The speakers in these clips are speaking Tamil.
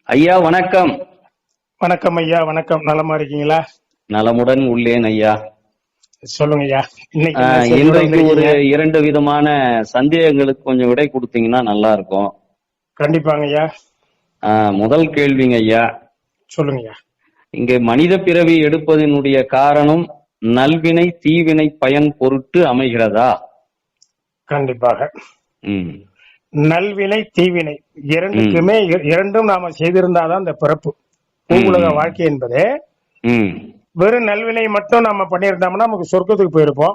ஐயா வணக்கம். வணக்கம் ஐயா வணக்கம். நலமா இருக்கீங்களா? நலமுடன் உள்ளேன் ஐயா. சொல்லுங்க ஐயா. இன்றைக்கு ஒரு? இரண்டு விதமான சந்தேகங்களுக்கு கொஞ்சம் விடை கொடுத்தீங்கன்னா நல்லா இருக்கும். கண்டிப்பாங்க ஐயா. முதல் கேள்விங்க ஐயா. சொல்லுங்க ஐயா. இங்கே மனித பிறவி எடுப்பதனுடைய காரணம் நல்வினை தீவினை பயன் பொருட்டு அமைகிறதா? கண்டிப்பாக. ம். நல்வினை தீவினை. இரண்டுக்குமே இர- இரண்டும் நாம செய்திருந்தாதான் இந்த பிறப்பு. பூவுலக. வாழ்க்கை என்பது. வெறும் நல்வினை மட்டும் நம்ம பண்ணியிருந்தோம்னா நமக்கு சொர்க்கத்துக்கு போயிருப்போம்.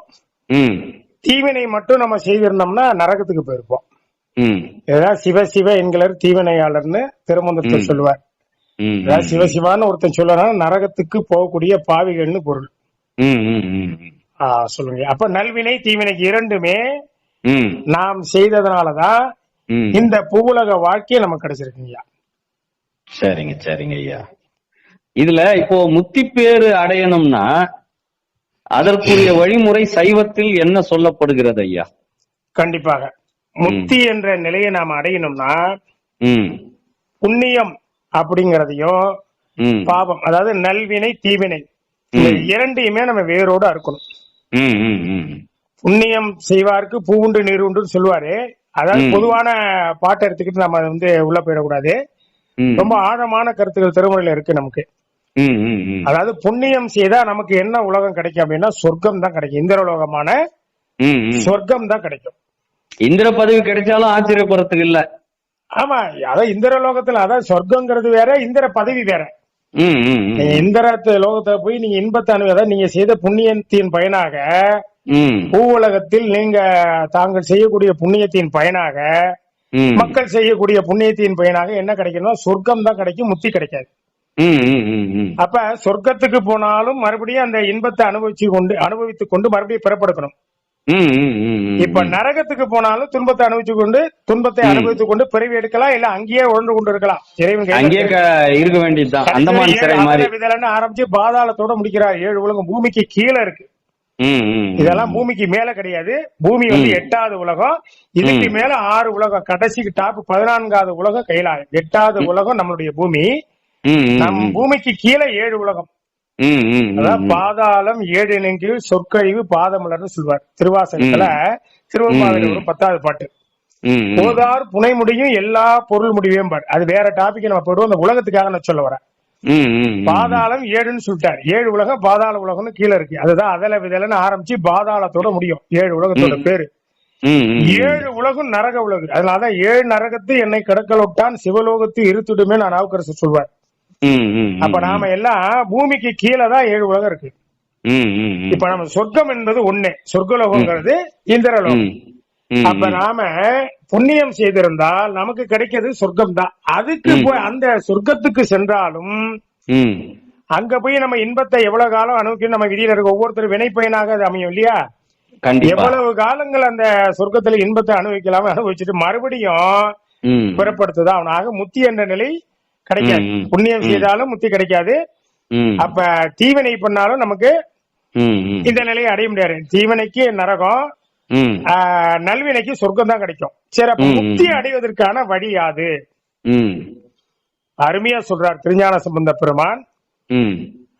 தீவினை மட்டும் நம்ம செய்திருந்தோம்னா நரகத்துக்கு போயிருப்போம். ஏதாவது சிவ சிவ என்கிறர் தீவினையாளர்னு திருமந்தத்தில். சொல்லுவார். ஏதாவது சிவ சிவான்னு ஒருத்தன் சொல்லணும் நரகத்துக்கு போகக்கூடிய பாவிகள்னு பொருள். சொல்லுங்க. அப்ப நல்வினை தீவினைக்கு இரண்டுமே நாம் செய்ததுனாலதான் இந்த பூவுலக வாழ்க்கையை நமக்கு கிடைச்சிருக்குங்கய்யா சரிங்க சரிங்க ஐயா. இதுல இப்போ முத்தி பேரு அடையணும்னா அதற்குரிய வழிமுறை சைவத்தில் என்ன சொல்லப்படுகிறது ஐயா? கண்டிப்பாக. முக்தி என்ற நிலையை நாம் அடையணும்னா புண்ணியம் அப்படிங்கறதையும் பாவம் அதாவது நல்வினை தீவினை. இரண்டையுமே நம்ம வேரோடு அறுக்கணும். புண்ணியம் செய்வார்க்கு பூவுண்டு நீர் உண்டுன்னு சொல்லுவாரு. அதாவது. பொதுவான பாட்டை எடுத்துக்கிட்டு நம்ம அதை வந்து உள்ள போயிடக்கூடாது. ரொம்ப ஆழமான கருத்துக்கள் திருமுறையில இருக்கு நமக்கு. அதாவது புண்ணியம் செய்தா நமக்கு என்ன உலகம் கிடைக்கும் அப்படின்னா சொர்க்கம் தான் கிடைக்கும். இந்திரலோகமான சொர்க்கம் தான் கிடைக்கும். இந்திர பதவி கிடைச்சாலும் ஆச்சரியப்படுறதுக்கு இல்ல. ஆமா அதான் இந்திர லோகத்துல அதான் சொர்க்கங்கிறது வேற இந்திர பதவி வேற. இந்திர லோகத்துல போய் நீங்க இன்பத்தை அனுபவ நீங்க செய்த புண்ணியத்தின் பயனாக பூவுலகத்தில் நீங்க தாங்கள் செய்யக்கூடிய புண்ணியத்தின் பயனாக மக்கள் செய்யக்கூடிய புண்ணியத்தின் பயனாக என்ன கிடைக்கணும் சொர்க்கம் தான் கிடைக்கும் முத்தி கிடைக்காது. அப்ப சொர்க்கத்துக்கு போனாலும் மறுபடியும் அந்த இன்பத்தை அனுபவிச்சு கொண்டு அனுபவித்துக் கொண்டு மறுபடியும் பிறப்படுக்கணும். ம் ம் ம் ம் இப்ப நரகத்துக்கு போனாலும் துன்பத்தை அனுபவிச்சு கொண்டு துன்பத்தை. அனுபவித்துக் கொண்டு பிறவி எடுக்கலாம் இல்ல அங்கேயே உழந்து கொண்டு இருக்கலாம். இறைவன் அங்கேயே இருக்க. வேண்டியதுதான். ஆரம்பிச்சு பாதாளத்தோட முடிக்கிறார். ஏழு உலகம் பூமிக்கு கீழே இருக்கு. இதெல்லாம் பூமிக்கு மேல கிடையாது. பூமி வந்து. எட்டாவது உலகம். இதுக்கு. மேல ஆறு உலகம். கடைசிக்கு டாப் பதினான்காவது உலகம் கைலாயம். எட்டாவது உலகம் நம்மளுடைய பூமி. நம். பூமிக்கு கீழே ஏழு உலகம். ம். பாதாளம் ஏழு நெங்கில் சொற்கழிவு பாதமலர்னு சொல்வார். திருவாசகத்துல திருவள்ளுவர் ஒரு பத்தாவது பாட்டு. போதார் புனை முடியும் எல்லா பொருள் முடிவையும் பார் அது வேற டாபிக் நம்ம போயிடுவோம். அந்த உலகத்துக்காக நான் சொல்ல வரேன். பாதாளம் ஏழுன்னு சொல்லிட்டார் ஏழு உலகம் பாதாள உலகம்னு கீழே இருக்கு அதுதான் அதல விதலன்னு ஆரம்பிச்சு பாதாளத்தோட முடியும் ஏழு உலகத்தோட. பேரு. ஏழு உலகம் நரக உலகு அதனாலதான் ஏழு நரகத்து என்னை கடக்கலொட்டான் சிவலோகத்து இருத்துடுமே நான் நாவுக்கரசு சொல்வார். அப்ப நாம எல்லாம் பூமிக்கு கீழே தான் ஏழு உலகம் இருக்கு. இப்ப நம்ம சொர்க்கம் என்பது ஒண்ணு சொர்க்கலோகங்கிறது இந்திரலோகம். அப்ப நாம புண்ணியம் செய்திருந்தால் நமக்கு கிடைக்கிறது சொர்க்கம் தான் அதுக்கு. போய் அந்த சொர்க்கத்துக்கு சென்றாலும். அங்க போய் நம்ம இன்பத்தை எவ்வளவு காலம் அனுபவிக்கணும் நம்ம விதியில இருக்க ஒவ்வொருத்தரும் வினைப்பயனாக அது அமையும் இல்லையா எவ்வளவு காலங்கள் அந்த சொர்க்கத்துல இன்பத்தை அனுபவிக்கலாம அனுபவிச்சுட்டு மறுபடியும். புறப்படுத்துதான் அவனாக முத்தி என்ற நிலை கிடைக்காது. புண்ணியம். செய்தாலும் முத்தி கிடைக்காது. அப்ப தீவினை பண்ணாலும் நமக்கு. இந்த நிலையை அடைய முடியாது தீவினைக்கு நரகம் நல்வினைக்கு சொர்க்கம் தான் கிடைக்கும் சரி அப்ப. முக்தி அடைவதற்கான வழி யாது. அருமையா சொல்றார் திருஞான சம்பந்த பெருமான்.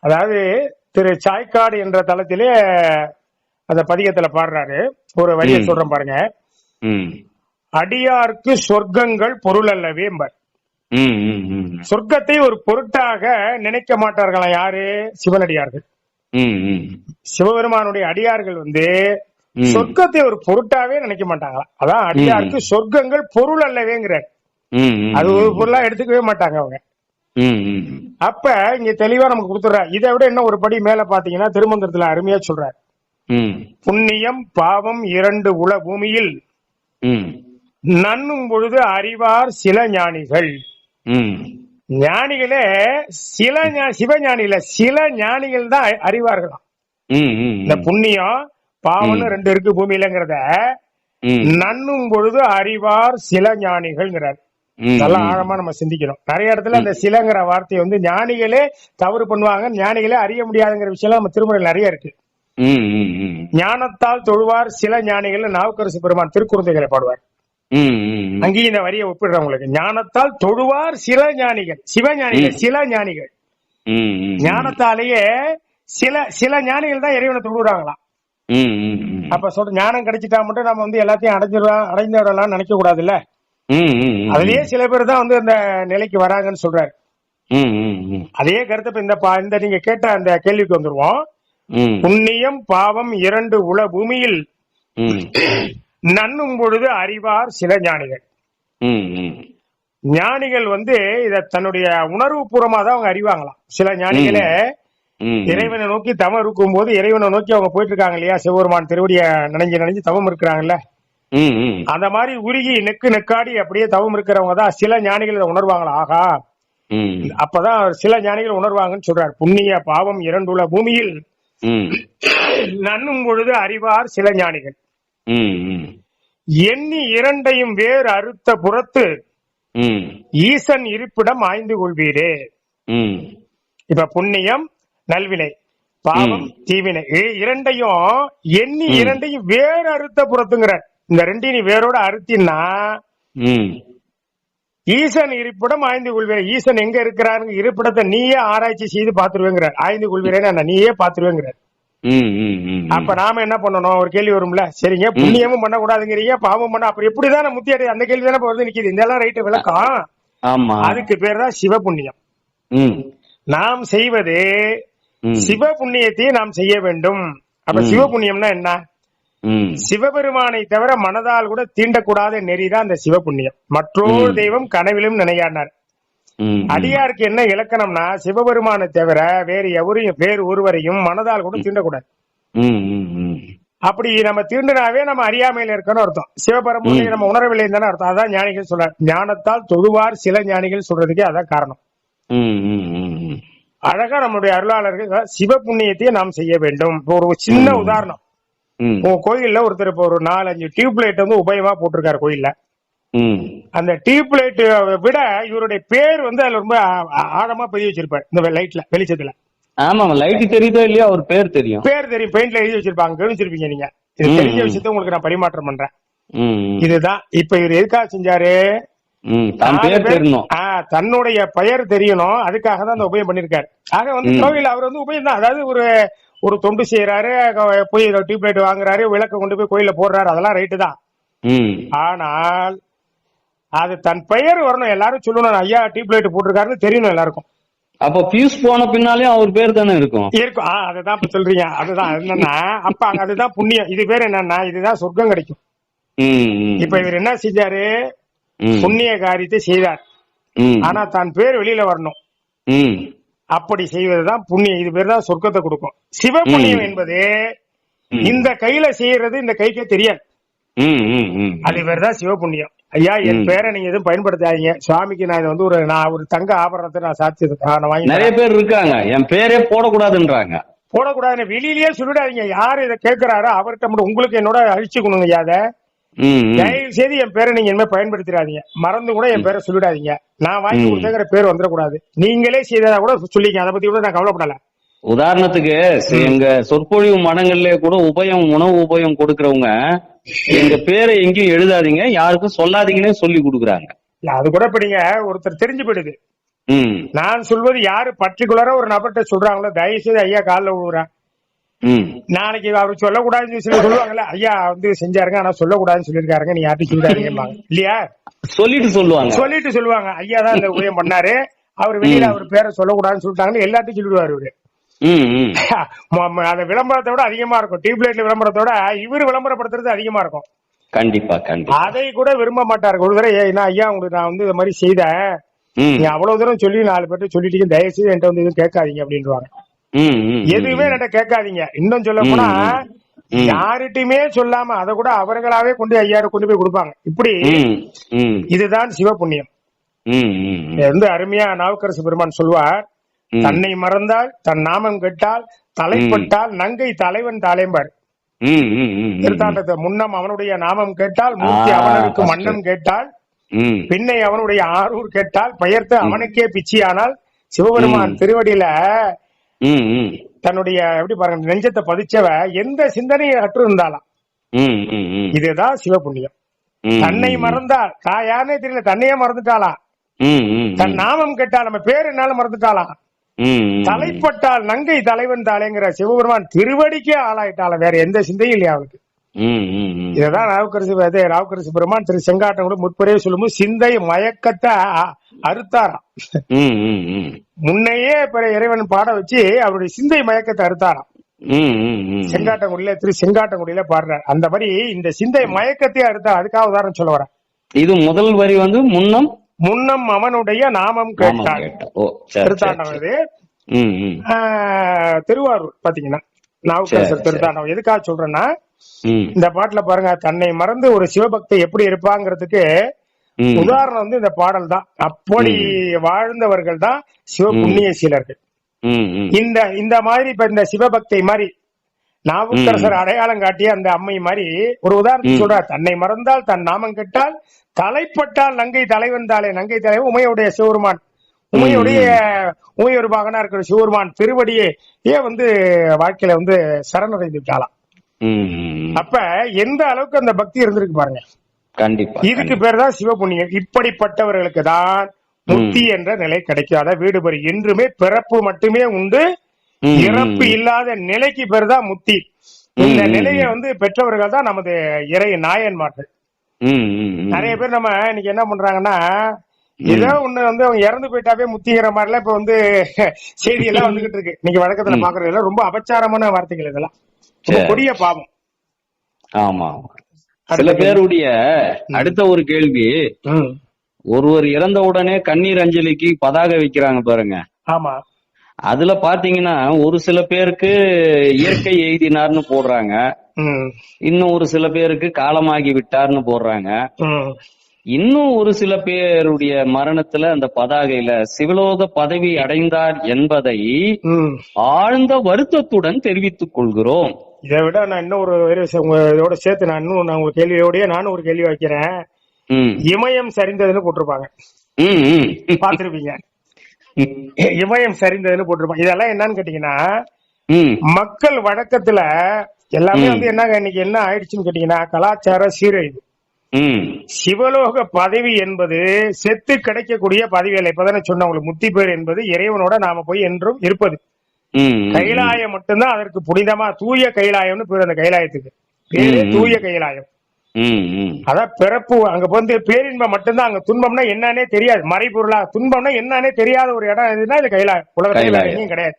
அதாவது திரு சாய்க்காடு என்ற தளத்திலே அந்த பதிகத்துல பாடுறாரு ஒரு வரியை ம். சொல்றேன் பாருங்க. அடியார்க்கு சொர்க்கங்கள் பொருள் அல்லவே என்பார். சொர்க்கத்தை ஒரு பொருட்டாக நினைக்க மாட்டார்களாம் யாரு சிவனடியார்கள். சிவபெருமானுடைய அடியார்கள் வந்து. சொர்க்கத்தை ஒரு பொருட்டாவே நினைக்க மாட்டாங்களாம் அதான் அடியாருக்கு சொர்க்கங்கள் பொருள் அல்லவேங்கிறார். அது ஒரு பொருளா எடுத்துக்கவே மாட்டாங்க அவங்க. அப்ப இங்க தெளிவா நமக்கு கொடுத்துறாரு இதை விட என்ன ஒரு படி மேல பாத்தீங்கன்னா திருமந்திரத்துல அருமையா சொல்றார். புண்ணியம் பாவம் இரண்டு உல பூமியில். நன்னும் பொழுது அறிவார் சில ஞானிகள். ஞானிகளே சில சிவஞானிகள சில ஞானிகள் தான் அறி- அறிவார்களாம். இந்த புண்ணியம் பாவம்னு ம். ரெண்டு இருக்கு பூமியிலங்கிறத ம். நன்னும் பொழுது அறிவார் சில ஞானிகள்ங்கிறார். நல்லா ஆழமா நம்ம சிந்திக்கணும் நிறைய இடத்துல அந்த சிலங்கிற வார்த்தையை வந்து ஞானிகளே தவறு பண்ணுவாங்க ஞானிகளே அறிய முடியாதுங்கிற விஷயம் நம்ம திருமுறையில் நிறைய இருக்கு. ஞானத்தால் தொழுவார் சில ஞானிகள் நாவுக்கரசு பெருமான் திருக்குறந்தைகளை பாடுவார். அங்கேயும் இந்த வரியை ஒப்பிடுறேன் உங்களுக்கு ஞானத்தால் தொழுவார் சில ஞானிகள் சிவ ஞானிகள் ம். சில ஞானிகள். ஞானத்தாலேயே சில சில ஞானிகள் தான் இறைவனை தொழுகிறாங்களாம் ம், ம், ம். அப்ப சொல்ற ஞானம் கிடைச்சிட்டா மட்டும் நம்ம வந்து எல்லாத்தையும் அடைஞ்சிடலாம் அடைந்து விடலாம் நினைக்க கூடாதுல்ல. அதுலயே சில பேர் தான் வந்து அந்த நிலைக்கு வராங்கன்னு சொல்றாரு. அதே கருத்து இந்த இந்த நீங்க கேட்ட அந்த கேள்விக்கு வந்துருவோம். புண்ணியம் பாவம் இரண்டு உல பூமியில் நன்னும் பொழுது அறிவார் சில ஞானிகள். ஞானிகள் வந்து இத தன்னுடைய உணர்வு பூர்வமா தான் அவங்க அறிவாங்களாம். சில ஞானிகளே இறைவனை நோக்கி தவம் இருக்கும் போது இறைவனை நோக்கி அவங்க போயிட்டு இருக்காங்க இல்லையா சிவபெருமான் திருவடிய நினைஞ்சு நினைஞ்சு தவம் இருக்கிறாங்கல்ல. அந்த மாதிரி உருகி நெக்கு நெக்காடி அப்படியே தவம் இருக்கிறவங்க தான் சில ஞானிகள் இதை உணர்வாங்களா ஆகா அப்பதான் சில ஞானிகள் உணர்வாங்கன்னு சொல்றார். புண்ணிய பாவம் இரண்டுள்ள பூமியில் நன்னும் பொழுது அறிவார் சில ஞானிகள். எண்ணி இரண்டையும் வேறு அறுத்த புறத்து ஈசன் இருப்பிடம் ஆய்ந்து கொள்வீரே. இப்ப புண்ணியம் நல்வினை பாவம். தீவினை. இரண்டையும் எண்ணி. இரண்டையும் வேறு அறுத்த புறத்துங்கிற. இந்த ரெண்டையும் நீ வேரோட அறுத்தின்னா. ஈசன் இருப்பிடம் ஆய்ந்து கொள்வீர் ஈசன் எங்க இருக்கிறாருங்க? இருப்பிடத்தை நீயே ஆராய்ச்சி செய்து பாத்துருவேங்கிறார் ஆய்ந்து கொள்வீரேன்னு நீயே பாத்துருவேங்கிறார். அப்ப நாம என்ன பண்ணணும்? ஒரு கேள்வி வரும்ல? சரிங்க புண்ணியமும் பண்ண கூடாதுங்கிறீங்க பாவம் பண்ண அப்புறம் எப்படிதான் முத்தி அடை அந்த கேள்வி தானே வந்து நிக்குது. இந்த எல்லாம் ரைட்டு விளக்கம். ஆமா. அதுக்கு பேர் தான் சிவ புண்ணியம் நாம் செய்வது. சிவ புண்ணியத்தையே நாம் செய்ய வேண்டும் அப்ப. சிவ புண்ணியம்னா என்ன சிவபெருமானை தவிர மனதால் கூட தீண்டக்கூடாத நெறிதான் அந்த சிவ புண்ணியம் மற்றொரு. தெய்வம் கனவிலும் நினையாடினார். அடியாருக்கு என்ன இலக்கணம்னா சிவபெருமானை தவிர வேறு எவரையும் வேறு ஒருவரையும் மனதால் கூட தீண்டக்கூடாது. அப்படி நம்ம தீண்டினாவே நம்ம அறியாமையில இருக்கணும் அர்த்தம் சிவபரம்பரை ம். நம்ம உணரவில்லை தானே அர்த்தம் அதான் ஞானிகள் சொல்ற ஞானத்தால் தொழுவார் சில ஞானிகள் சொல்றதுக்கே அதான் காரணம். அழகா நம்முடைய அருளாளர்கள் சிவ புண்ணியத்தையே நாம் செய்ய வேண்டும். ஒரு சின்ன. உதாரணம். உங்க கோயில்ல ஒருத்தர் இப்போ ஒரு நாலஞ்சு டியூப் லைட் வந்து உபயமா போட்டிருக்காரு கோயில்ல. அந்த டியூப் லைட் விட இவருடைய பேர் வந்து அதுல ரொம்ப ஆழமா பதிவு வச்சிருப்பாரு இந்த லைட்ல வெளிச்சத்துல. ஆமா லைட் தெரியுதோ இல்லையோ அவர் பேர் தெரியும். பேர் தெரியும். பெயிண்ட்ல எழுதி வச்சிருப்பாங்க. கவனிச்சிருப்பீங்க நீங்க. இது தெரிஞ்ச. விஷயத்த உங்களுக்கு நான் பரிமாற்றம் பண்றேன். இதுதான். இப்ப இவர் எதுக்காக செஞ்சாரு? தன்னுடைய பெயர் தெரியணும். அதுக்காக தான் அந்த உபயம் பண்ணிருக்காரு ஆக வந்து. கோவில் அவர் வந்து உபயம் தான். அதாவது ஒரு ஒரு தொண்டு செய்யறாரு போய் டியூப் லைட் வாங்குறாரு விளக்க கொண்டு போய் கோயில்ல போடுறாரு அதெல்லாம் ரைட்டு தான். ஆனால் அது தன் பெயர் வரணும். எல்லாரும் சொல்லணும் ஐயா டியூப் லைட் போட்டிருக்காருன்னு தெரியணும் எல்லாருக்கும். அப்ப பியூஸ் போன பின்னாலேயும் அவர் பேர் தானே இருக்கும்? இருக்கும். அதுதான் இப்ப சொல்றீங்க. அதுதான். என்னன்னா அப்ப அங்க அதுதான் புண்ணியம். இது பேர் என்னன்னா இதுதான் சொர்க்கம் கிடைக்கும். இப்ப இவர் என்ன செஞ்சாரு? புண்ணிய காரியத்தை செய்தார். ஆனா தான் பேர் வெளியில வரணும். அப்படி செய்வதுதான் புண்ணியம். இது பேர் தான் சொர்க்கத்தை கொடுக்கும். சிவ புண்ணியம். என்பது. இந்த கையில செய்யறது இந்த கைக்கே தெரியாது. அது பேர் தான் சிவ புண்ணியம் ஐயா என். பேரை நீங்க எதுவும் பயன்படுத்தாதீங்க. சுவாமிக்கு நான் இது வந்து ஒரு நான் ஒரு தங்க ஆபரணத்தை நான் சாட்சி நான் வாங்கி நிறைய. பேர் இருக்காங்க. என் பேரே போடக்கூடாதுன்றாங்க. போடக்கூடாதுன்னு வெளியிலேயே சொல்லிடாதீங்க. யாரு இதை கேட்கிறாரோ அவர்கிட்ட மட்டும் உங்களுக்கு என்னோட அழிச்சுக்கணுங்க ஐயா அதை. தயவு செய்து என் பேரை நீங்க இனிமே பயன்படுத்திடாதீங்க. மறந்து கூட என் பேரை சொல்லிடாதீங்க. நான் வாங்கி. கொடுத்தங்கிற பேர் வந்துடக்கூடாது. நீங்களே செய்ததா கூட சொல்லிக்க அதை பத்தி கூட நான் கவலைப்படல. உதாரணத்துக்கு எங்க சொற்பொழிவு மடங்கள்ல கூட உபயம் உணவு உபயம் கொடுக்கறவங்க எங்க பேரை எங்கேயும் எழுதாதீங்க. யாருக்கும் சொல்லாதீங்கன்னு சொல்லி கொடுக்குறாங்க. அது கூட இப்ப நீங்க ஒருத்தர் தெரிஞ்சு போயிடுது. நான் சொல்வது யாரு பர்டிகுலரா ஒரு நபர்கிட்ட சொல்றாங்களோ தயவு செய்து ஐயா காலில் விழுவுறேன். நாளைக்கு அவர் சொல்லக்கூடாதுன்னு சொல்லி சொல்லுவாங்கல்ல ஐயா வந்து செஞ்சாருங்க ஆனா சொல்லக்கூடாதுன்னு சொல்லியிருக்காருங்க நீ யார்ட்டும் சொல்லிடாதீங்கம்பாங்க இல்லையா? சொல்லிட்டு சொல்லுவாங்க. சொல்லிட்டு சொல்லுவாங்க. ஐயா தான் இந்த உதயம் பண்ணாரு. அவர் வெளியில. அவர் பேரை சொல்லக்கூடாதுன்னு சொல்லிட்டாங்கன்னு எல்லாத்தையும் சொல்லிடுவாரு இவரு அந்த விளம்பரத்தை விட அதிகமா இருக்கும். டியூப் லைட்ல விளம்பரத்தை விட இவர் விளம்பரப்படுத்துறது அதிகமா இருக்கும். கண்டிப்பா கண்டிப்பா. அதை கூட விரும்ப மாட்டாரு. ஒரு தடவை நான் ஐயா உங்களுக்கு நான் வந்து இந்த மாதிரி செய்தேன். நீங்க அவ்வளவு தூரம் சொல்லி நாலு பேர்ட்ட சொல்லிட்டீங்க. தயவு செய்து என்கிட்ட வந்து எதுவும் கேட்காதீங்க ம் எதுவுமே என்கிட்ட கேட்காதீங்க. இன்னும் சொல்ல போனா. யார்கிட்டயுமே சொல்லாம அதை கூட அவர்களாவே கொண்டு ஐயாயிரம் கொண்டு போய் கொடுப்பாங்க. இப்படி இதுதான் சிவ புண்ணியம் வந்து அருமையா நாவுக்கரசு பெருமான் சொல்வார். தன்னை மறந்தால் தன் நாமம் கெட்டால் தலைப்பட்டால் நங்கை தலைவன் ம் திருத்தாண்டத்தை முன்னம் அவனுடைய நாமம் கேட்டால் மூர்த்தி அவனுக்கு. மன்னம் கேட்டால் பின்னை அவனுடைய ஆரூர் கேட்டால் பெயர்த்து அவனுக்கே பிச்சியானால் சிவபெருமான். திருவடியில தன்னுடைய எப்படி பாருங்க நெஞ்சத்தை பதிச்சவ எந்த சிந்தனையை அற்று இருந்தாலாம் இதுதான் சிவ புண்ணியம் ம், தன்னை மறந்தால் தான் யாருனே தெரியல தன்னையே மறந்துட்டாளா? தன் நாமம் கேட்டா நம்ம பேர் என்னாலும் மறந்துட்டாளா. தலைப்பட்டால் நங்கை தலைவன் தாளேங்கிற சிவபெருமான் திருவடிக்கே ஆளாயிட்டாள? வேற எந்த சிந்தையும் இல்லையா அவளுக்கு? ம், ம், ம். இததான் ராவுக்கரசு இது ராவுக்கரசு பெருமான் திரு செங்காட்டம் கூட முற்பரே சொல்லும்போது சிந்தை மயக்கத்தை அறுத்தாராம். முன்னையே பிற இறைவன் பாட வச்சு அவருடைய சிந்தை மயக்கத்தை அறுத்தாராம். செங்காட்டங்குடியில திரு செங்காட்டங்குடியில பாடுறார். அந்த மாதிரி இந்த சிந்தை மயக்கத்தை அறுத்தார் அதுக்காக உதாரணம் சொல்ல வரேன். இது முதல் வரி வந்து முன்னம்? முன்னம் அவனுடைய நாமம் கேட்டான். ஆஹ், திருவாரூர் பாத்தீங்கன்னா. நாவுக்கரசர் சரி, திருத்தாண்டவம் எதுக்காக சொல்றேன்னா இந்த பாட்டுல பாருங்க தன்னை மறந்து ஒரு சிவபக்தை எப்படி இருப்பாங்கிறதுக்கு. உதாரணம் வந்து இந்த பாடல் தான் அப்படி வாழ்ந்தவர்கள் தான் சிவ புண்ணிய சீலர்கள். இந்த இந்த மாதிரி இப்ப இந்த சிவபக்தை மாதிரி நாவுக்கரசர் அடையாளம் காட்டிய அந்த அம்மை மாதிரி ஒரு உதாரணத்துக்கு சொல்றார் தன்னை மறந்தால் தன் நாமம் கெட்டால் தலைப்பட்டால் நங்கை தலைவன் தாளே நங்கை தலைவன் உமையுடைய சிவருமான் உமையுடைய உமையொரு மகனா இருக்கிற சிவருமான் திருவடியே வந்து வாழ்க்கையில வந்து சரணடைந்து விட்டாளாம் ம், ம், ம். அப்ப எந்த அளவுக்கு அந்த பக்தி இருந்திருக்கு பாருங்க. கண்டிப்பா இதுக்கு பேர் தான் சிவபுண்ணியம் இப்படிப்பட்டவர்களுக்கு தான் முக்தி என்ற நிலை கிடைக்காத வீடு பெறு. என்றுமே பிறப்பு மட்டுமே உண்டு. இறப்பு இல்லாத நிலைக்கு பேர் தான் முக்தி இந்த நிலையை வந்து பெற்றவர்கள் தான் நமது இறை நாயன்மார்கள். ம், ம், ம். நிறைய பேர் நம்ம இன்னைக்கு என்ன பண்றாங்கன்னா ஏதோ ஒண்ணு வந்து அவங்க இறந்து போயிட்டாவே முத்திங்கிற மாதிரிலாம் இப்ப வந்து செய்தி எல்லாம் வந்துகிட்டு இருக்கு. இன்னைக்கு வழக்கத்துல பாக்குறது எல்லாம் ரொம்ப அபச்சாரமான வார்த்தைகள் இதெல்லாம். கொடிய பாவம். ஆமா சில பேருடைய அடுத்த ஒரு கேள்வி. ஒருவர் இறந்த உடனே கண்ணீர் அஞ்சலிக்கு பதாகை வைக்கிறாங்க பாருங்க. ஆமா. அதுல பாத்தீங்கன்னா ஒரு சில பேருக்கு இயற்கை எய்தினார்னு போடுறாங்க. இன்னும் ஒரு சில பேருக்கு காலமாகி விட்டார்னு போடுறாங்க. இன்னும் ஒரு சில பேருடைய மரணத்துல அந்த பதாகையில சிவலோக பதவி அடைந்தார் என்பதை. ஆழ்ந்த வருத்தத்துடன் தெரிவித்துக் கொள்கிறோம். இதை விட நான் இன்னும் ஒரு உங்க இதோட சேர்த்து நான் இன்னும் நான் உங்க கேள்வியோடய நானும் ஒரு கேள்வி வைக்கிறேன். இமயம் சரிந்ததுன்னு போட்டிருப்பாங்க. பாத்திருப்பீங்க இமயம் சரிந்ததுன்னு போட்டிருப்பாங்க இதெல்லாம் என்னன்னு கேட்டீங்கன்னா. மக்கள் வழக்கத்துல எல்லாமே வந்து என்னங்க இன்னைக்கு என்ன ஆயிடுச்சுன்னு கேட்டீங்கன்னா கலாச்சார சீரழிவு. சிவலோக பதவி என்பது செத்து கிடைக்கக்கூடிய பதவி அல்ல இப்பதானே சொன்ன உங்களுக்கு முத்தி பேர் என்பது இறைவனோட நாம போய் என்றும் இருப்பது. கைலாயம் மட்டும்தான் அதற்கு புனிதமா தூய கைலாயம்னு பேர் அந்த கைலாயத்துக்கு பேரு. தூய கைலாயம். அதான் பிறப்பு அங்க வந்து பேரின்பம் மட்டும்தான் அங்க துன்பம்னா என்னன்னே தெரியாது மறைபொருளா துன்பம்னா என்னன்னே தெரியாத ஒரு இடம் எதுனா இது கைலாயம் வேற கைலாயம். கிடையாது.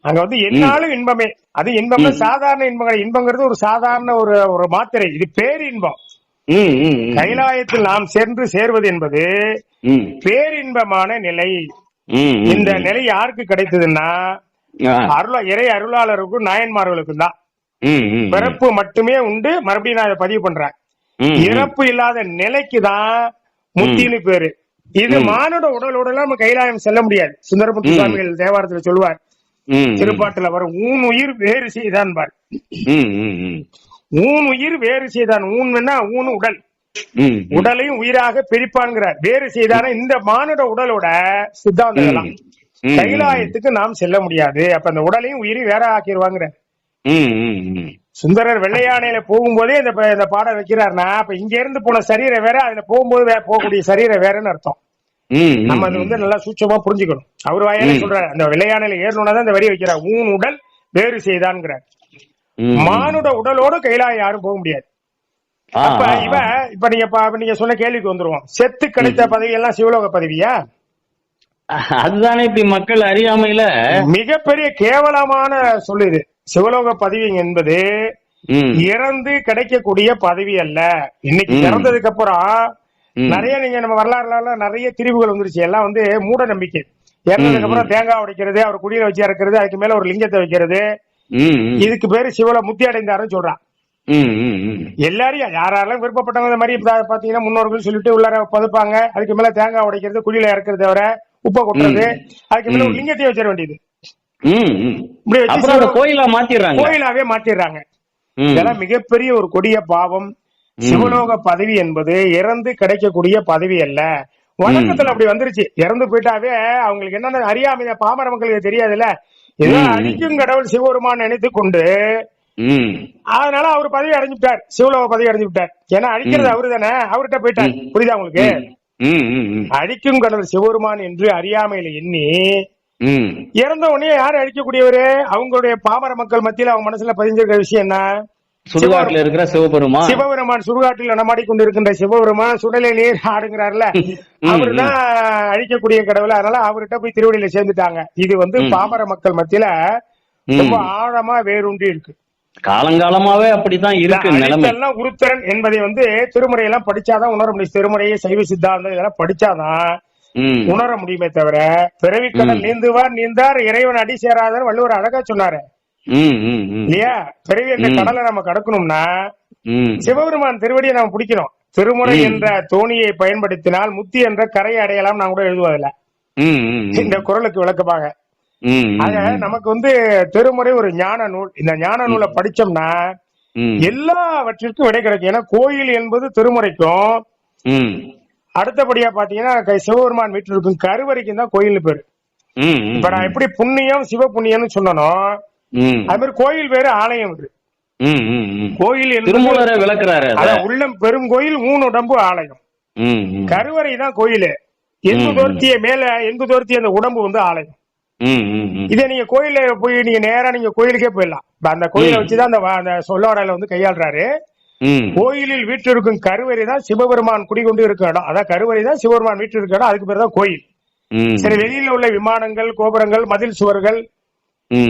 அங்க வந்து என்னாலும் இன்பமே அது இன்பம்னா சாதாரண இன்பம். இன்பங்கிறது ஒரு சாதாரண ஒரு ஒரு மாத்திரை இது பேரின்பம். கைலாயத்தில் நாம் சென்று சேர்வது என்பது. பேரின்பமான நிலை. இந்த நிலை யாருக்கு கிடைத்ததுன்னா. அருளா இறை அருளாளருக்கும் நாயன்மார்களுக்கும் தான். பிறப்பு மட்டுமே உண்டு மறுபடியும் நான் இதை பதிவு பண்றேன். இறப்பு இல்லாத நிலைக்கு தான் முத்தின்னு பேரு இது மானுட உடலோட நம்ம கைலாயம் செல்ல முடியாது சுந்தரமுத்து சுவாமிகள் தேவாரத்துல சொல்லுவார். திருப்பாட்டுல வரும் ஊன் உயிர் வேறு செய்தான் பார். ஊன் உயிர் வேறு செய்தான் ஊன் வேணா ஊன் உடல். உடலையும் உயிராக பிரிப்பான்கிறார். வேறு செய்தான இந்த மானுட உடலோட சித்தாந்தம் கைலாயத்துக்கு நாம் செல்ல முடியாது. அப்ப அந்த உடலையும் உயிரையும் வேற ஆக்கிடுவாங்கிற. சுந்தரர் வெள்ளையானையில போகும்போதே இந்த இந்த பாடம் வைக்கிறாருன்னா அப்ப இங்க இருந்து போன சரீரம் வேற அதுல போகும்போது வே- போகக்கூடிய சரீரம் வேறன்னு அர்த்தம். நம்ம அது வந்து நல்லா சூட்சமா புரிஞ்சுக்கணும். அவர் வாயாலே சொல்றாரு அந்த வெள்ளையானையில ஏறணும்னா தான் இந்த வரி வைக்கிறார். ஊன் உடல் வேறு செய்தான்ங்கிறார். மானுட உடலோட கைலாயம் யாரும் போக முடியாது. அப்ப இவ இப்ப நீங்க நீங்க சொன்ன கேள்விக்கு வந்துருவோம். செத்து கிடைத்த பதவி எல்லாம் சிவலோக பதவியா. அதுதானே இப்படி மக்கள் அறியாமையில? மிகப்பெரிய கேவலமான சொல்லு இது. சிவலோக பதவி என்பது இறந்து கிடைக்கக்கூடிய பதவி அல்ல. இன்னைக்கு. இறந்ததுக்கு அப்புறம். நிறைய நீங்க நம்ம வரலாறுல நிறைய திரிவுகள் வந்துருச்சு. எல்லாம் வந்து மூட நம்பிக்கை. இறந்ததுக்கு அப்புறம் தேங்காய் உடைக்கிறது அவர் குடியில வச்சு இறக்குறது அதுக்கு மேல ஒரு லிங்கத்தை வைக்கிறது. இதுக்கு பேரு சிவல முத்தி அடைந்தாருன்னு சொல்றான். எல்லாரையும் யாராலும் விருப்பப்பட்டவங்க மாதிரி பாத்தீங்கன்னா முன்னோர்கள் சொல்லிட்டு உள்ளார பதுப்பாங்க. அதுக்கு மேல தேங்காய் உடைக்கிறது குழியில இறக்குறது தவிர உப்பை கொட்டுறது. அதுக்கு மேல லிங்கத்தை வச்சிட வேண்டியது. கோயிலா மாத்திடுறாங்க. கோயிலாவே மாத்திடுறாங்க. இதெல்லாம் மிகப்பெரிய ஒரு கொடிய பாவம். சிவலோக பதவி என்பது இறந்து கிடைக்கக்கூடிய பதவி அல்ல. வழக்கத்துல அப்படி வந்துருச்சு. இறந்து போயிட்டாவே அவங்களுக்கு என்னென்ன அறியாமை பாமர மக்களுக்கு தெரியாதுல்ல? ஏதோ. அழிக்கும் கடவுள் சிவபெருமான் நினைத்து கொண்டு அதனால அவர் பதவி அடைஞ்சுட்டார். சிவலோக பதவி அடைஞ்சு விட்டார் ஏன்னா அழிக்கிறது அவரு தானே அவர்கிட்ட போயிட்டார். புரியுதா உங்களுக்கு? அழிக்கும் கடவுள் சிவபெருமான் என்று அறியாமையில எண்ணி இறந்த உடனே யார் அழிக்கக்கூடியவரு அவங்களுடைய பாமர மக்கள் மத்தியில அவங்க மனசுல பதிஞ்சிருக்கிற விஷயம் என்ன? சுடுகாட்டுல இருக்கிற சிவபெருமா சிவபெருமான் சுடுகாட்டில் நடமாடி கொண்டிருக்கின்ற சிவபெருமான் சுடலை நீர் ஆடுங்கிறார்ல. ம், அவர்தான் அழிக்கக்கூடிய கடவுள். அதனால அவர்கிட்ட போய் திருவடியில சேர்ந்துட்டாங்க. இது வந்து. பாமர மக்கள் மத்தியில. ரொம்ப ஆழமா வேரூன்றி இருக்கு. காலங்காலமாவே அப்படித்தான் இருக்கு நிலைமை. உருத்தரன் என்பதை வந்து திருமுறையெல்லாம் படிச்சாதான் உணர முடியும். திருமுறையை சைவ சித்தாந்தம் இதெல்லாம் படிச்சாதான் உணர முடியுமே தவிர பிறவிக்கடல் ம். நீந்துவார் நீந்தார் இறைவன் அடி சேராதர் வள்ளுவர் அழகா சொன்னாரு. இல்லையா? பிறவி ம். கடலை நம்ம கடக்கணும்னா சிவபெருமான் திருவடியை நம்ம பிடிக்கணும். திருமுறை. என்ற தோணியை பயன்படுத்தினால் முத்தி என்ற கரையை அடையலாம் நான் கூட எழுதுவதில்ல. இந்த குரலுக்கு விளக்கமாக. ஆக நமக்கு வந்து திருமுறை ஒரு ஞான நூல். இந்த ஞான நூலை படிச்சோம்னா எல்லாவற்றிற்கும் விடை கிடைக்கும். ஏன்னா கோயில் என்பது திருமுறைக்கும் அடுத்தபடியா பாத்தீங்கன்னா சிவபெருமான் வீட்டில் இருக்கும் கருவறைக்கும் தான் கோயில் பேரு. இப்ப நான் எப்படி புண்ணியம் சிவ புண்ணியம்னு சொன்னனோ அது மாதிரி கோயில் வேறு ஆலயம் கோயில் விளக்குறாரு அத. உள்ளம் பெரும் கோயில் ஊன் உடம்பு ஆலயம். கருவறை தான் கோயில். எங்கு. தோர்த்திய மேல எங்கு தோர்த்திய அந்த உடம்பு வந்து ஆலயம். இதே நீங்க கோயில்ல போய் நீங்க நேரா நீங்க கோயிலுக்கே போயிடலாம். அந்த கோயிலை. வச்சுதான் அந்த அந்த சொல்லாடல வந்து கையாளுறாரு. கோயிலில் வீற்றிருக்கும் கருவறை தான் சிவபெருமான் குடிகொண்டு இருக்க இடம். அதான் கருவறை தான் சிவபெருமான் வீட்டு இருக்க இடம். அதுக்கு பேர் தான் கோயில். சரி வெளியில உள்ள விமானங்கள் கோபுரங்கள் மதில் சுவர்கள்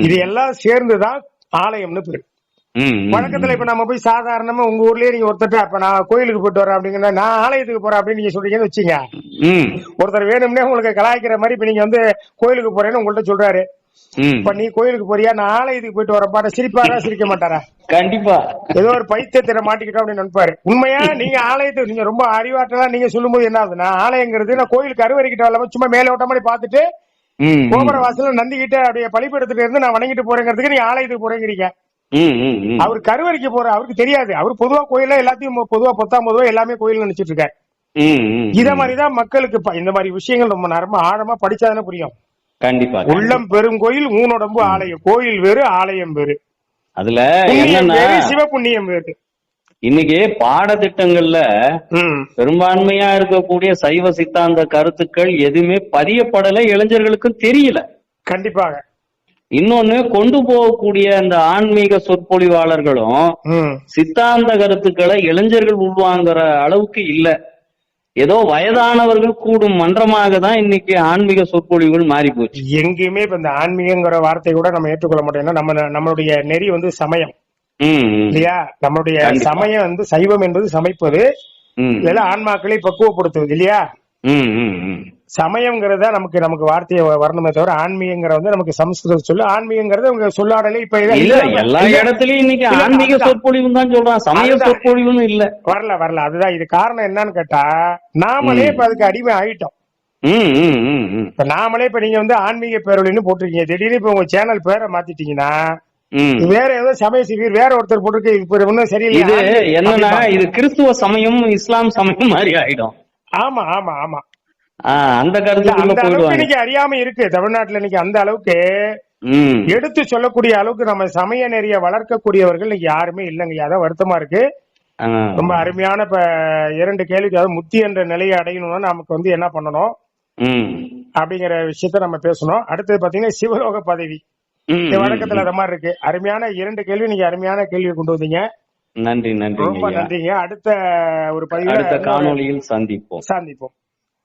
இது எல்லாம் சேர்ந்துதான் ஆலயம்னு பேரு. வழக்கத்துல இப்ப நம்ம போய் சாதாரணமா உங்க ஊர்லயே நீங்க ஒருத்தர் அப்ப நான் கோயிலுக்கு போயிட்டு வரேன் அப்படிங்கிற நான் ஆலயத்துக்கு போறேன் அப்படின்னு நீங்க சொல்றீங்கன்னு வச்சுங்க ஒருத்தர் வேணும்னே உங்களுக்கு கலாய்க்கிற மாதிரி இப்ப நீங்க வந்து கோயிலுக்கு போறேன்னு உங்கள்ட்ட சொல்றாரு. இப்ப நீ கோயிலுக்கு போறியா? நான் ஆலயத்துக்கு போயிட்டு வரப்பாரு சிரிப்பாரா சிரிக்க மாட்டாரா? கண்டிப்பா. ஏதோ ஒரு பைத்தியத்தில மாட்டிக்கிட்டோம் அப்படின்னு நினைப்பாரு. உண்மையா? நீங்க ஆலயத்துக்கு நீங்க ரொம்ப அறிவாற்றலா நீங்க சொல்லும்போது என்ன ஆகுதுன்னா ஆலயங்கிறது நான் கோயிலுக்கு அருவறைக்கிட்ட வரலாம சும்மா மேலோட்ட மாதிரி பாத்துட்டு கோபுர வாசல்ல நந்திக்கிட்ட அப்படியே பழிபடத்துல இருந்து நான் வணங்கிட்டு போறேங்கிறதுக்கு நீங்க ஆலயத்துக்கு போறேங்கிறீங்க. அவர் கருவறைக்கு போற அவருக்கு தெரியாது. அவர் பொதுவா கோயில எல்லாத்தையும் பொதுவா பத்தாம் பொதுவா எல்லாமே கோயில் நினைச்சிட்டு இருக்காரு. இத மாதிரிதான் மக்களுக்கு இந்த மாதிரி விஷயங்கள் ரொம்ப நேரமா ஆழமா படிச்சாதானே புரியும். கண்டிப்பா உள்ளம் பெரும் கோயில் ஊனொடம்பு ஆலயம். கோயில் வேறு ஆலயம் வேறு. அதுல என்னன்னா வேறு சிவ புண்ணியம் வேறு. இன்னைக்கு பாடத்திட்டங்கள்ல பெரும்பான்மையா இருக்கக்கூடிய சைவ சித்தாந்த கருத்துக்கள் எதுவுமே பதியப்படல இளைஞர்களுக்கும் தெரியல. கண்டிப்பாக. இன்னொன்னு கொண்டு போகக்கூடிய அந்த ஆன்மீக சொற்பொழிவாளர்களும் சித்தாந்த கருத்துக்களை இளைஞர்கள் உள்வாங்குற அளவுக்கு இல்ல. ஏதோ வயதானவர்கள் கூடும் மன்றமாக தான் இன்னைக்கு ஆன்மீக சொற்பொழிவுகள் மாறி போச்சு எங்கேயுமே இப்ப இந்த ஆன்மீகங்கிற வார்த்தை கூட நம்ம ஏற்றுக்கொள்ள மாட்டோம். ஏன்னா நம்ம நம்மளுடைய நெறி வந்து சமயம். இல்லையா? நம்மளுடைய. சமயம் வந்து சைவம் என்பது சமைப்பது ம், இதெல்லாம் ஆன்மாக்களை பக்குவப்படுத்துவது இல்லையா. சமயம்ங்கிறத நமக்கு நமக்கு வார்த்தையை வரணுமே தவிர ஆன்மீகங்கிற வந்து நமக்கு சமஸ்கிருதம் சொல்லு. ஆன்மீகங்கிறது உங்க சொல்லாடலே இப்ப இத- இல்ல எல்லா. இடத்துலயும் இன்னைக்கு ஆன்மீக. சொற்பொழிவு தான் சொல்றான். சமய. சொற்பொழிவுன்னு இல்ல. வரல வரல. அதுதான். இது காரணம் என்னன்னு கேட்டா நாமளே இப்ப அதுக்கு அடிமை ஆயிட்டோம். இப்ப நாமளே இப்ப நீங்க வந்து ஆன்மீக பேரொழின்னு போட்டிருக்கீங்க. திடீர்னு இப்ப உங்க சேனல் பேரை மாத்திட்டீங்கன்னா. வேற ஏதோ சமய சிவியர் வேற ஒருத்தர் போட்டிருக்கு. இப்ப ஒன்னும் இது சரியில்லை என்னன்னா இது கிறிஸ்துவ சமயம் இஸ்லாம் சமயம் மாதிரி ஆயிடும். ஆமா ஆமா ஆமா. அந்த அளவுக்கு இன்னைக்கு அறியாம இருக்கு. தமிழ்நாட்டுல இன்னைக்கு அந்த அளவுக்கு எடுத்து சொல்லக்கூடிய அளவுக்கு நம்ம சமய நெறிய வளர்க்கக்கூடியவர்கள் யாருமே இல்லைங்க. அதான் வருத்தமா இருக்கு. ரொம்ப அருமையான இப்ப இரண்டு கேள்விக்கு அதாவது முத்தி என்ற நிலையை அடையணும்னா நமக்கு வந்து என்ன பண்ணணும். அப்படிங்கிற விஷயத்த நம்ம பேசணும். அடுத்தது பாத்தீங்கன்னா சிவலோக பதவி. இந்த வழக்கத்துல அந்த மாதிரி இருக்கு. அருமையான இரண்டு கேள்வி நீங்க அருமையான கேள்வியை கொண்டு வந்தீங்க. நன்றி நன்றி ரொம்ப. நன்றிங்க. அடுத்த ஒரு இன்னொரு காணொளியில் சந்திப்போம். சந்திப்போம்.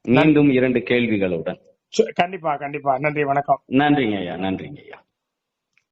மீண்டும் இரண்டு கேள்விகளுடன். கண்டிப்பா கண்டிப்பா. நன்றி வணக்கம். நன்றிங்க ஐயா நன்றிங்க ஐயா.